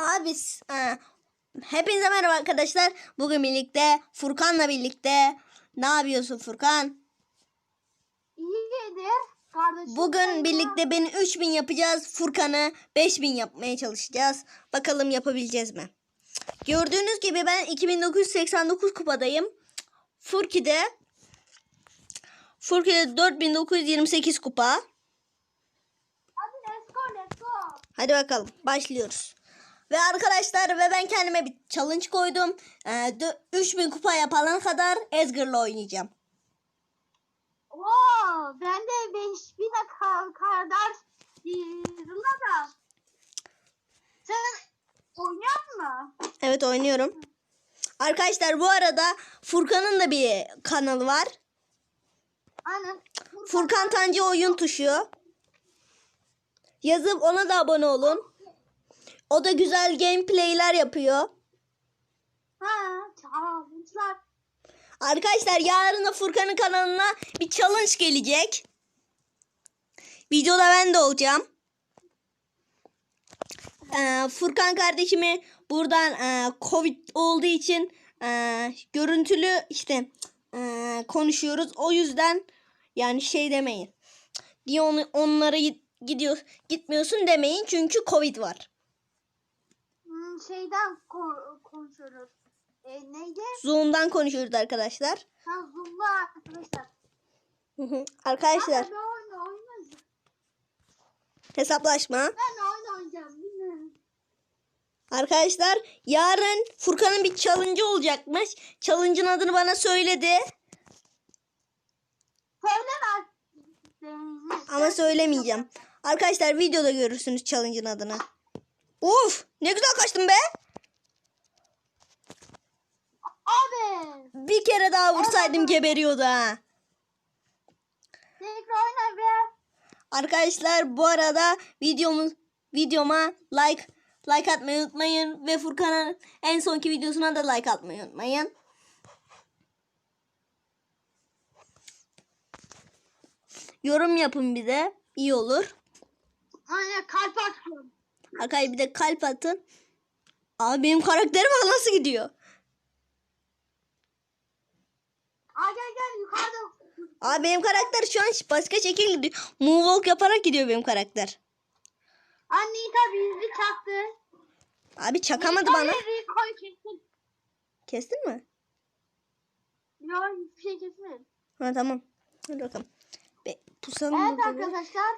Abi e, hepinize merhaba arkadaşlar. Bugün birlikte Furkan'la birlikte ne yapıyorsun Furkan? İyidir kardeşim. Bugün birlikte beni 3000 yapacağız. Furkan'ı 5000 yapmaya çalışacağız. Bakalım yapabileceğiz mi? Gördüğünüz gibi ben 2989 kupadayım. Furki'de Furki'de 4928 kupa. Hadi let's go let's go. Hadi bakalım başlıyoruz. Ve arkadaşlar ve ben kendime bir challenge koydum. Ee, dö- 3000 kupa yapana kadar Ezgir'la oynayacağım. Oo, ben de 5000'e ka- kadar yırla da. Sen oynuyor musun? Evet oynuyorum. Arkadaşlar bu arada Furkan'ın da bir kanalı var. Aynen. Furkan Tancı oyun tuşu. Yazıp ona da abone olun. O da güzel gameplayler yapıyor. Ha, challenge'lar. Arkadaşlar yarın Furkan'ın kanalına bir challenge gelecek. Videoda ben de olacağım. Ee, Furkan kardeşimi buradan e, Covid olduğu için e, görüntülü işte e, konuşuyoruz. O yüzden yani şey demeyin. Diye onu, onlara gidiyor gitmiyorsun demeyin çünkü Covid var. Şeyden ko- konuşuyoruz. E, neydi? Zoom'dan konuşuyoruz arkadaşlar. Ha, Zoom'da arkadaşlar. Arkadaşlar Ben oyun oynayacağım. hesaplaşma. Ben oyun oynayacağım. bilmiyorum. Arkadaşlar yarın Furkan'ın bir challenge olacakmış. Challenge'ın adını bana söyledi. Söyleme. Ama söylemeyeceğim. Arkadaşlar videoda görürsünüz challenge'ın adını. Uf ne güzel kaçtım be. Abi. Bir kere daha vursaydım geberiyordu ha. Arkadaşlar bu arada videomuz videoma like like atmayı unutmayın ve Furkan'ın en sonki videosuna da like atmayı unutmayın. Yorum yapın bize. iyi olur. Aynen kalp atıyorum. Arkadaşlar bir de kalp atın. Abi benim karakterim nasıl gidiyor. Ay gel gel yukarıda. Abi benim karakter şu an başka şekil gidiyor. Moonwalk yaparak gidiyor benim karakter. Anita bizi çaktı. Abi çakamadı Nita bana. Rico'yu kestin. Kestin mi? Yok hiçbir şey kesmedim. Ha tamam. Hadi bakalım. Be, pusalım Evet arkadaşlar.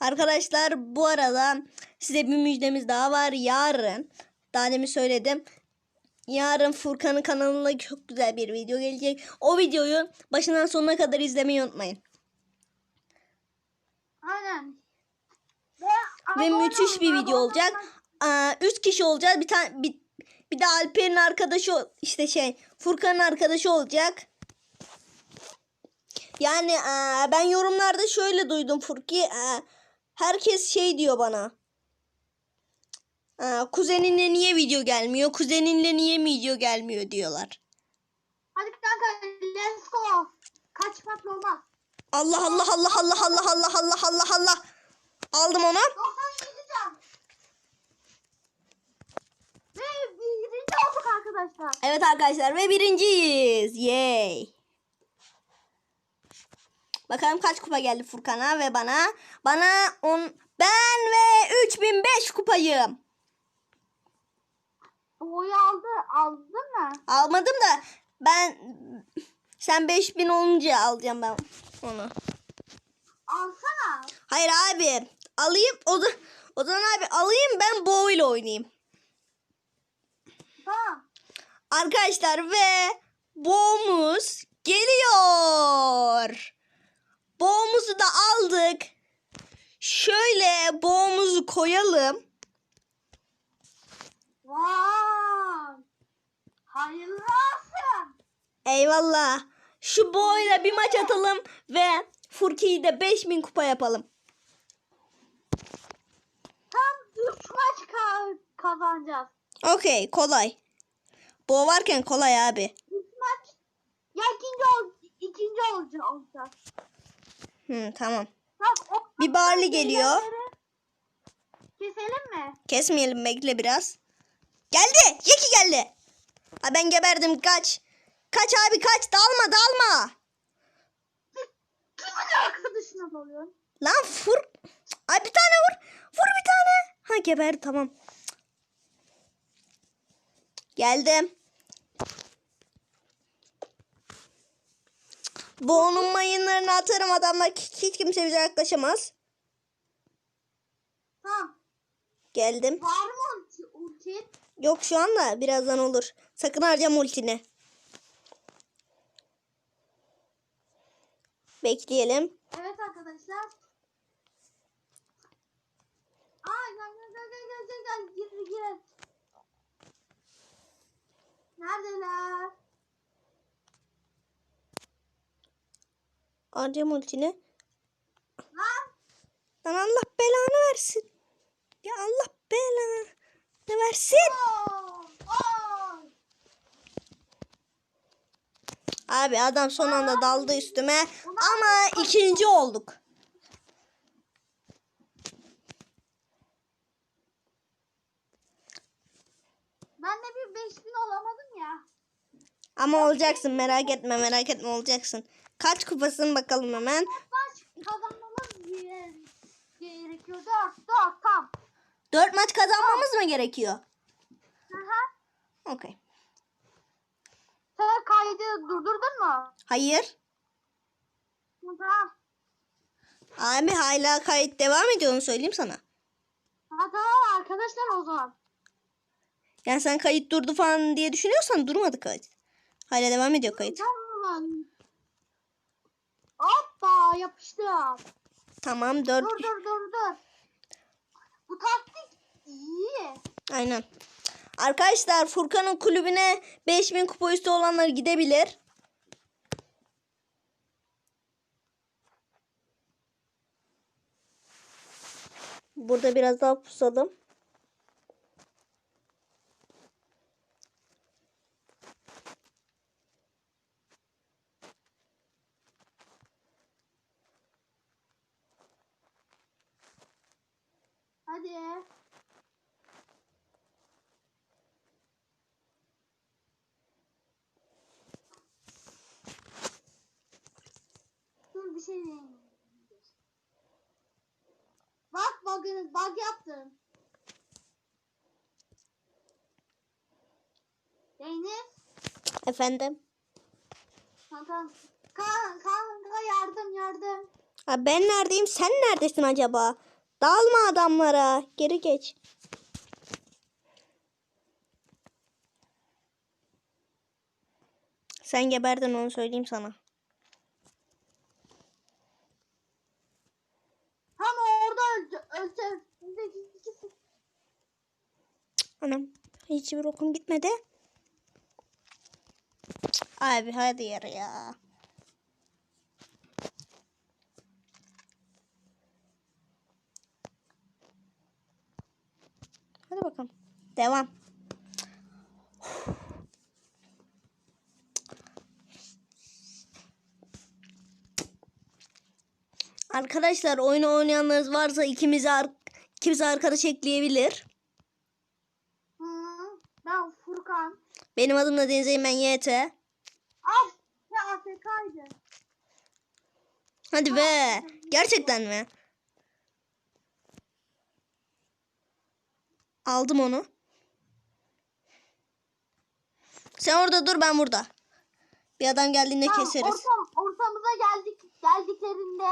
Arkadaşlar bu arada size bir müjdemiz daha var. Yarın daha demin söyledim. Yarın Furkan'ın kanalına çok güzel bir video gelecek. O videoyu başından sonuna kadar izlemeyi unutmayın. Aynen. Ve, Ve müthiş bir video olacak. Aa, üç kişi olacağız. Bir tane bir, bir de Alper'in arkadaşı işte şey Furkan'ın arkadaşı olacak. Yani aa, ben yorumlarda şöyle duydum Furki. aa, herkes şey diyor bana. Aa, kuzeninle niye video gelmiyor? Kuzeninle niye video gelmiyor diyorlar. Hadi kanka let's go. Kaçmakla olmaz. Allah Allah Allah Allah Allah Allah Allah Allah Allah. Aldım onu. 97 can. Ve birinci olduk arkadaşlar. Evet arkadaşlar ve birinciyiz. Yay. Bakalım kaç kupa geldi Furkan'a ve bana. Bana on ben ve 3005 kupayım. Oyu aldı. Aldın mı? Almadım da ben sen 5000 olunca alacağım ben onu. Alsana. Hayır abi alayım o da o zaman abi alayım ben Bo ile oynayayım. Tamam. Arkadaşlar ve Bo'muz geliyor. Bo'muzu da aldık. Şöyle Bo'muzu koyalım. Vay. Hayırlı olsun. Eyvallah. Şu Bo'yla bir maç atalım ve Furki'yi de 5000 kupa yapalım. Tam 3 maç ka- kazanacağız. Okey kolay. Bo varken kolay abi. 3 maç. Ya ikinci ol ikinci olacak. Hı, tamam. Tamam, o- Bir Barley geliyor. Keselim mi? Kesmeyelim bekle biraz. Geldi. Jackie geldi. Ha, ben geberdim kaç. Kaç abi kaç dalma dalma. Kimin arkadaşına dalıyorsun? Lan vur. Ay bir tane vur. Vur bir tane. Ha geberdi tamam. Geldim. Bu onun mayınlarını atarım adamlar hiç kimse bize yaklaşamaz. Tamam. Geldim. Var mı ulti? Yok şu anda birazdan olur. Sakın harcama ultini. Bekleyelim. Evet arkadaşlar. Ay gel gel gel gel gel gel gel gir gir. Neredeler? Harcama ultini. Lan Allah belanı versin. Ya Allah belanı versin. Abi adam son anda daldı üstüme. Ama ikinci olduk. Ben de bir 5000 olamadım ya. Ama olacaksın merak etme merak etme olacaksın. Kaç kupasın bakalım hemen. Maç kazanmamız ge- gerekiyor. 4 4 tam. Dört maç kazanmamız mı gerekiyor? Aha. Okey. Sen kaydı durdurdun mu? Hayır. Tamam. Abi hala kayıt devam ediyor onu söyleyeyim sana. Ha tamam arkadaşlar o zaman. Yani sen kayıt durdu falan diye düşünüyorsan durmadı kayıt. Hala devam ediyor kayıt. Tamam. Hoppa yapıştı. Tamam dört. Dur dur dur dur. Bu taktik iyi. Aynen. Arkadaşlar Furkan'ın kulübüne 5000 kupa üstü olanlar gidebilir. Burada biraz daha pusalım. Hadi. Dur bir şey diyeyim. Bak bug, bug yaptım. Zeynep. Efendim. Kanka. Kan- Kanka yardım yardım. Ha ben neredeyim? Sen neredesin acaba? Dalma adamlara. Geri geç. Sen geberdin onu söyleyeyim sana. Tam orada öldü. Öldü. Anam hiçbir okum gitmedi. Abi hadi yere ya. Hadi bakalım. Devam. Arkadaşlar oyunu oynayanlarınız varsa ikimizi, ar ikimizi arkadaş ekleyebilir. Ben Furkan. Benim adım da Deniz Eymen YT. Hadi be. Gerçekten mi? Aldım onu. Sen orada dur ben burada. Bir adam geldiğinde Tamam, keseriz. Ortam, ortamıza geldik geldiklerinde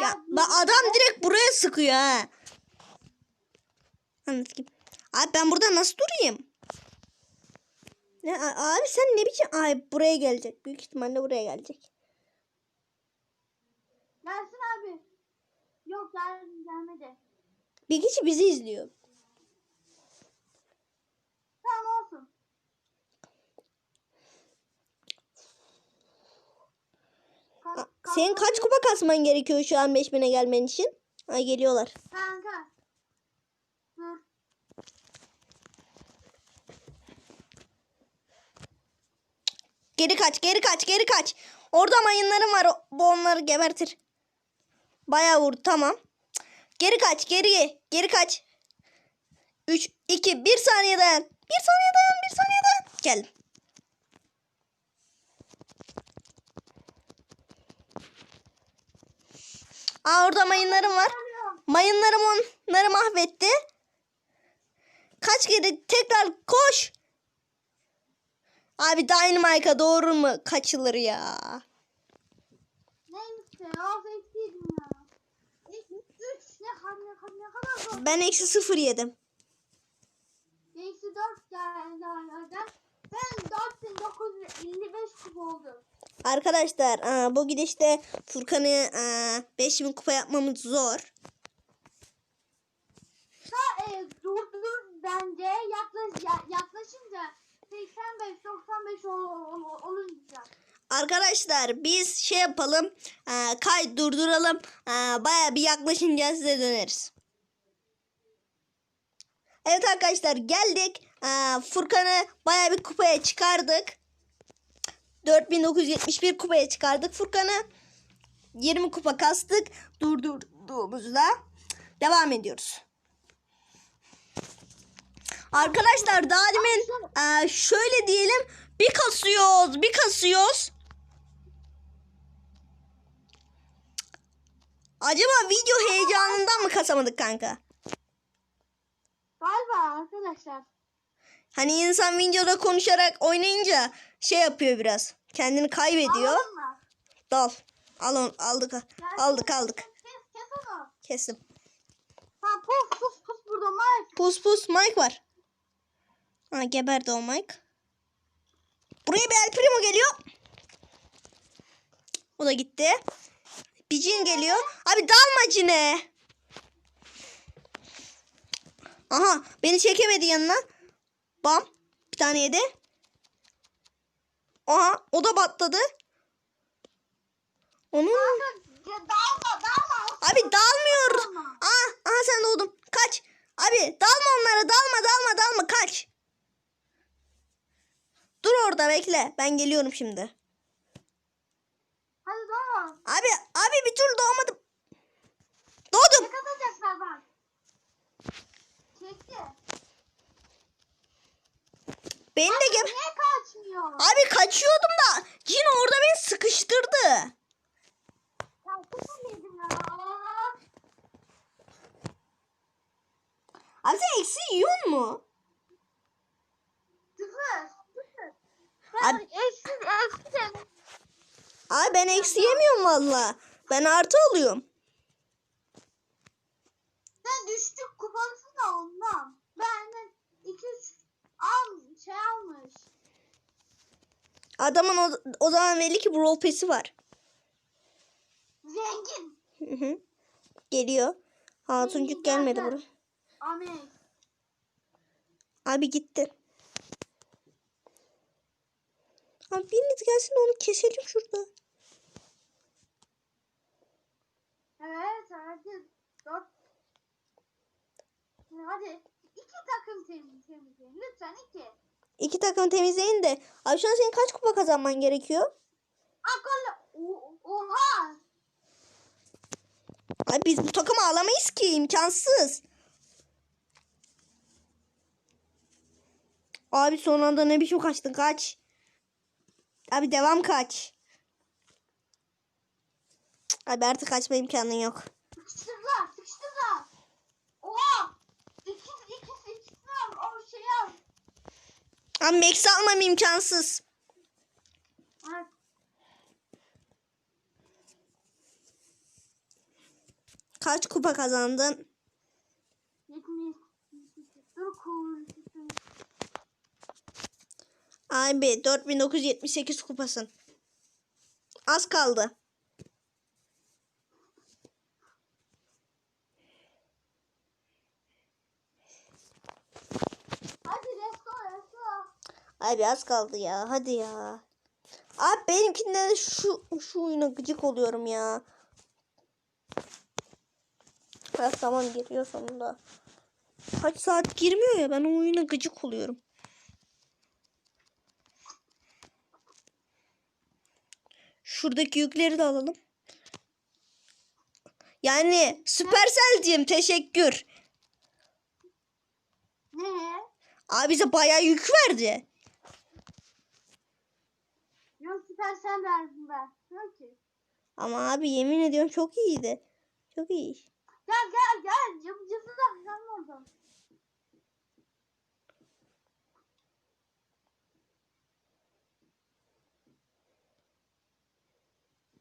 Ya bak adam direkt buraya sıkıyor ha. Anlatayım. Abi ben burada nasıl durayım? Ne, abi sen ne biçim? Ay buraya gelecek. Büyük ihtimalle buraya gelecek. Gelsin abi. Yok gel, gelmedi. Bir kişi bizi izliyor. Tamam olsun. Ka- Senin kaç kupa kasman gerekiyor şu an 5000'e gelmen için? Ay geliyorlar. Kanka. Dur. Geri kaç, geri kaç, geri kaç. Orada mayınlarım var. Bu onları gebertir. Bayağı vurdu tamam. Geri kaç, geri. Geri kaç. 3, 2, 1 saniye dayan. 1 saniye dayan, 1 saniye dayan. Geldim. Aa orada mayınlarım var. Mayınlarım onları mahvetti. Kaç kere tekrar koş. Abi Dynamite'a doğru mu kaçılır ya? Neyse ya bekliyordum ya. İlk üç ne kadar ne kadar ne kadar zor. Ben eksi sıfır yedim. Eksi dört geldi hala. Ben 4955 kupa oldum. Arkadaşlar aa, bu gidişte Furkan'ı aa, 5000 kupa yapmamız zor. Ta e, durdur bence yaklaş ya, yaklaşınca 85 95 ol, ol, ol, olunca. Arkadaşlar biz şey yapalım. aa, kay durduralım. Aa, Baya bir yaklaşınca size döneriz. Evet arkadaşlar geldik. Aa, Furkan'ı baya bir kupaya çıkardık. 4971 kupaya çıkardık Furkan'ı. 20 kupa kastık. Durdurduğumuzda devam ediyoruz. Arkadaşlar daha demin aa, şöyle diyelim bir kasıyoruz bir kasıyoruz. Acaba video heyecanından mı kasamadık kanka? Galiba arkadaşlar. Hani insan videoda konuşarak oynayınca şey yapıyor biraz. Kendini kaybediyor. Alalım mı? Dal. Al onu, aldık. Aldık aldık. Kes, kes onu. Kestim. Ha pus pus pus burada Mike. Pus pus Mike var. Ha geberdi o Mike. Buraya bir El Primo geliyor. O da gitti. Bicin geliyor. Abi dalma cine. Aha beni çekemedi yanına. Bam. Bir tane yedi. Aha o da batladı. Onun dalma dalma. Abi dalmıyor. Dalma. Aa, aha sen doğdun. Kaç. Abi dalma onlara dalma dalma dalma kaç. Dur orada bekle. Ben geliyorum şimdi. Hadi dalma. Abi abi bir türlü doğmadım. Doğdum. Yakalayacaklar bak. Beni de gem. Niye kaçmıyor? Abi kaçıyordum da Cin orada beni sıkıştırdı. Abi sen eksi yiyor mu? Sıfır. Abi- Ben. Abi ben eksi yemiyorum valla. Ben artı alıyorum. Sen düştük kupalısın da ondan. Benden iki üç al şey almış. Adamın o, o zaman belli ki Brawl Pass'i var. Zengin. Hı hı. Geliyor. Hatuncuk gelmedi buraya. Amin. Abi gitti. Abi biriniz gelsin onu keselim şurada. Evet hadi. Dört. Hadi. iki takım temiz temizleyin. Lütfen iki. İki takım temizleyin de. Abi şu an senin kaç kupa kazanman gerekiyor? Akıllı. Oha. Abi biz bu takımı alamayız ki imkansız. Abi son anda ne biçim kaçtın kaç. Abi devam kaç. Abi artık kaçma imkanın yok. Sıkıştırdılar. Sıkıştırdılar. Oha. İkiz ikiz ikiz al. O şey al. Abi Max almam imkansız. Kaç kupa kazandın? Yetmiş. Dokuz. Abi 4978 kupasın. Az kaldı. Hadi let's go let's go. Abi az kaldı ya. Hadi ya. Abi benimkinden de şu şu oyuna gıcık oluyorum ya. Ha, tamam giriyor sonunda. Kaç saat girmiyor ya ben o oyuna gıcık oluyorum. Şuradaki yükleri de alalım. Yani Supercell'cim teşekkür. Abi bize bayağı yük verdi. Ben. Yok ki. Ama abi yemin ediyorum çok iyiydi. Çok iyi. Gel gel gel. Cıp cıpı da sen orada.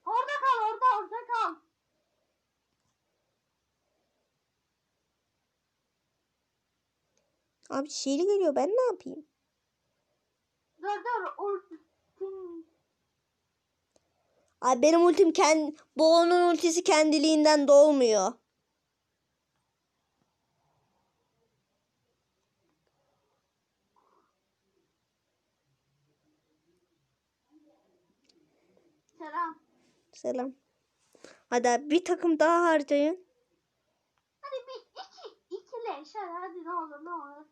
Orada kal orada orada kal. Abi şeyli geliyor ben ne yapayım? Dur dur. Ultim. Abi benim ultim kendi Bo'nun ultisi kendiliğinden dolmuyor. Selam. Selam. Hadi bir takım daha harcayın. Hadi bir iki ikileşer hadi ne olur ne olur.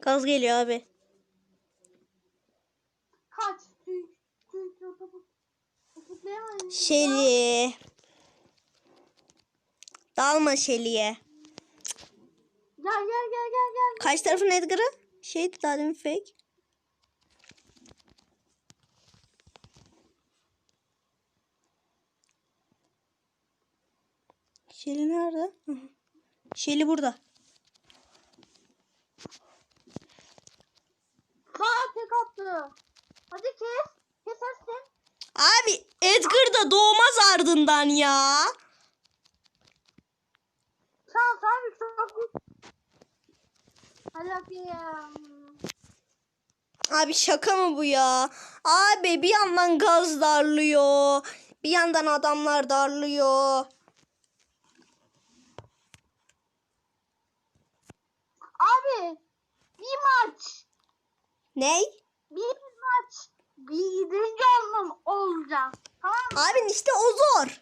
Gaz geliyor abi. Kaç. Şeli. Dalma Şeli'ye. Gel gel gel gel gel. Kaç tarafın Edgar'ı? Şeydi daha demin fake. Şeli nerede? Şeli burada. Bana tek attı. Hadi kes. Kesersin. Abi Edgar da doğmaz ardından ya. Tamam tamam çok büyük. Hadi bakayım. Abi şaka mı bu ya? Abi bir yandan gaz darlıyor. Bir yandan adamlar darlıyor. Abi bir maç. Ney? Bir Birinci olmam olacak. Tamam mı? Abi işte o zor.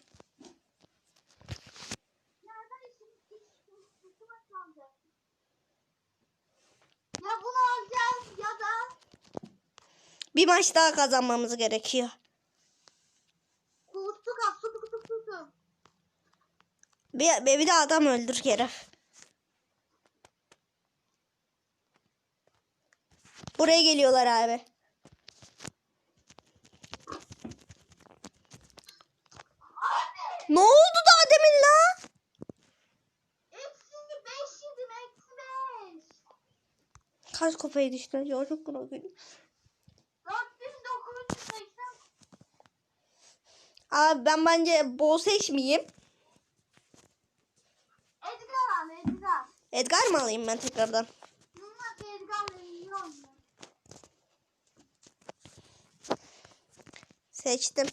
Ya bunu alacağız ya da Bir maç daha kazanmamız gerekiyor. kurtu kap su kutu kutu. Bir, bir de adam öldür herif. Buraya geliyorlar abi. Ne oldu daha demin la? Eksi beş yedim eksi beş. Kaç kupaya düştü acaba? Çok merak ediyorum. 4980 Abi ben bence bol seçmeyeyim. Edgar al Edgar. Edgar mı alayım ben tekrardan? Bunlar Edgar'la iyi oynuyor. Seçtim.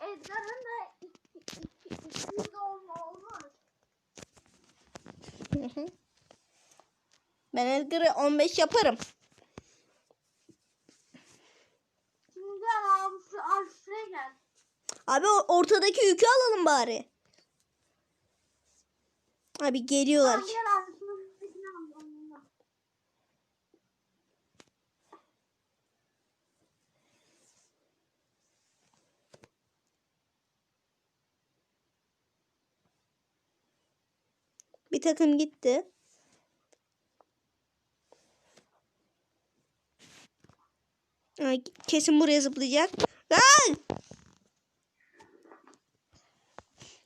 Edgar'ın da yüz olma olmaz. Ben Edgar'ı 15 yaparım. Şimdi abi şu şuraya gel. Abi ortadaki yükü alalım bari. Abi geliyorlar. Tamam gel abi şunu bir al. Bir takım gitti. Kesin buraya zıplayacak. Lan!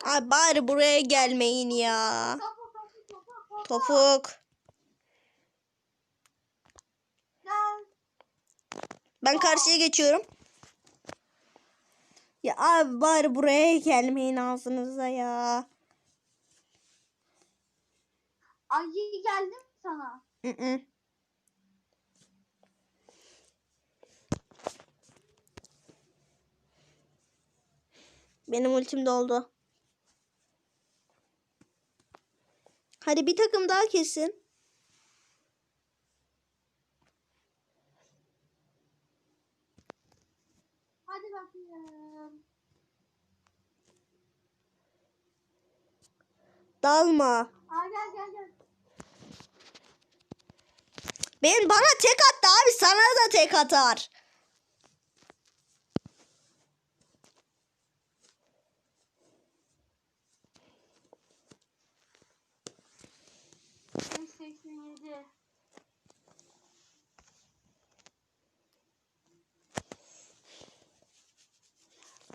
Ay bari buraya gelmeyin ya. Topu topu topu topu. Topuk. Ben karşıya geçiyorum. Ya abi bari buraya gelmeyin ağzınıza ya. Ayı geldi mi sana? Hı hı. Benim ultim doldu. Hadi bir takım daha kesin. Hadi bakayım. Dalma. Aa gel gel gel. Ben bana tek attı abi sana da tek atar.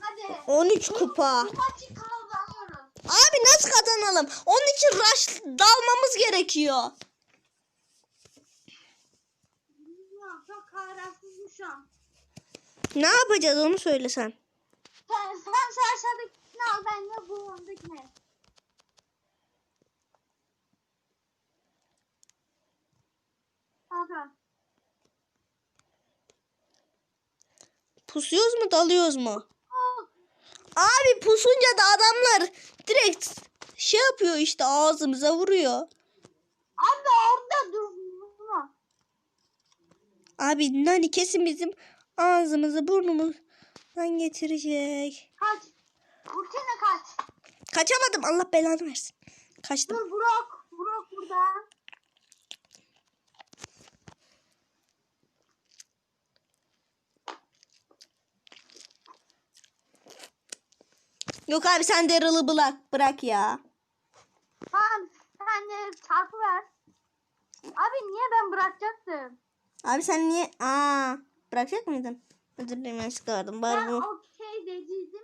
Hadi. 13 kupa. Abi nasıl kazanalım? Onun için rush dalmamız gerekiyor. Ne yapacağız onu söylesen. Sen, sen şu aşağıdakini al ben de bu öndekini. Kanka. Pusuyoruz mu dalıyoruz mu? Abi pusunca da adamlar direkt şey yapıyor işte ağzımıza vuruyor. Abi orada durma. Abi Nani kesin bizim ağzımızı burnumuzdan getirecek. Kaç. Kurtine kaç. Kaçamadım Allah belanı versin. Kaçtım. Dur Burak. Burak burada. Yok abi sen Daryl'ı bırak, bırak ya. Tamam sen de çarpı ver. Abi niye ben bırakacaktım? Abi sen niye... Aa, bırakacak mıydın? Özür dilerim yanlışlıkla verdim. Bari Ben bu... okey dediydim.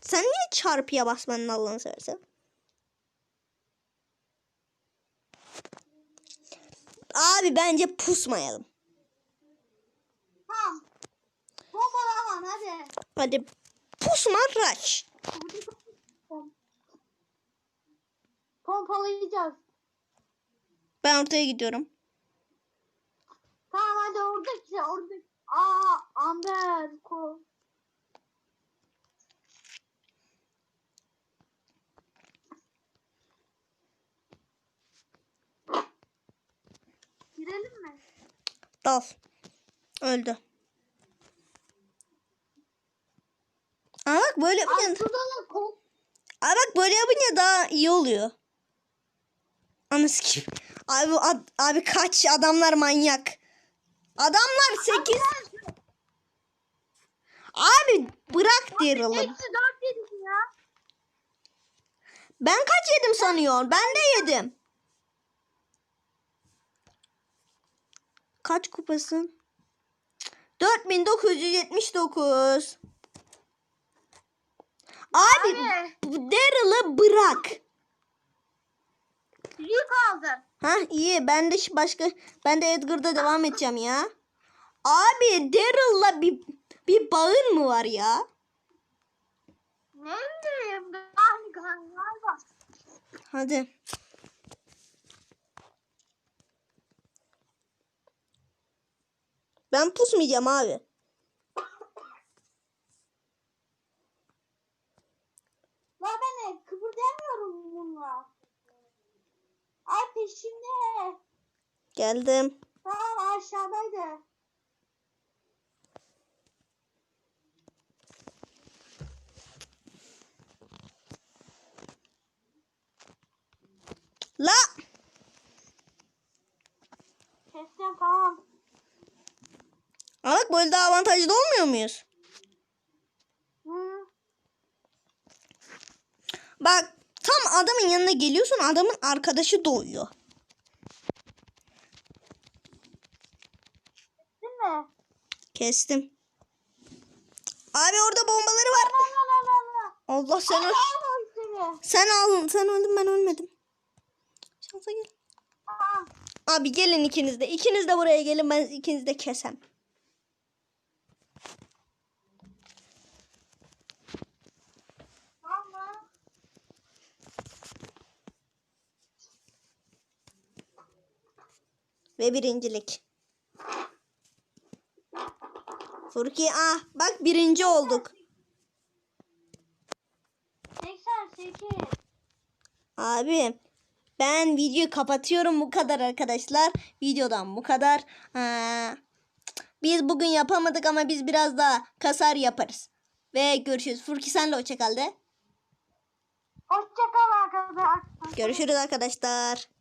Sen niye çarpıya basmadın Allah'ını seversen? Abi bence pusmayalım. Tamam. Bombalama hadi. Hadi pusma rush. Pompalayacağız. Ben ortaya gidiyorum. Tamam hadi oradaki oradaki. Aa Amber. Ko. Girelim mi? Dal. Öldü. Aa bak böyle yapınca, kol. aa bak böyle yapınca daha iyi oluyor. Anası kim? Abi, ad- abi kaç adamlar manyak. Adamlar 8. Abi bırak Daryl'ı. Eksi dört yedik ya. Ben kaç yedim sanıyor? Ben de yedim. Kaç kupasın? 4979. Abi, Abi. Daryl'ı bırak. Yük aldım. Ha iyi ben de başka ben de Edgar'da devam edeceğim ya. Abi Daryl'la bir bir bağın mı var ya? Ne bileyim ben galiba. Hadi. Ben pusmayacağım abi. La ben kıpırdayamıyorum bununla. Ay peşimde. Geldim. Tamam aşağıdaydı. La. Kestim tamam. Ama bak böyle daha avantajlı olmuyor muyuz? Hı. Bak tam adamın yanına geliyorsun adamın arkadaşı doğuyor. Değil mi? Kestim. Abi orada bombaları var. La la la la. Allah sen öl. Sen aldın. Sen öldün ben ölmedim. Şansa gel. Abi gelin ikiniz de. İkiniz de buraya gelin ben ikiniz de kesem. Tamam. Ve birincilik. Furki ah bak birinci olduk. 88. Abi ben videoyu kapatıyorum bu kadar arkadaşlar. Videodan bu kadar. Ha, biz bugün yapamadık ama biz biraz daha kasar yaparız. Ve görüşürüz. Furki senle hoşça kal de. Hoşçakal arkadaşlar. Görüşürüz arkadaşlar.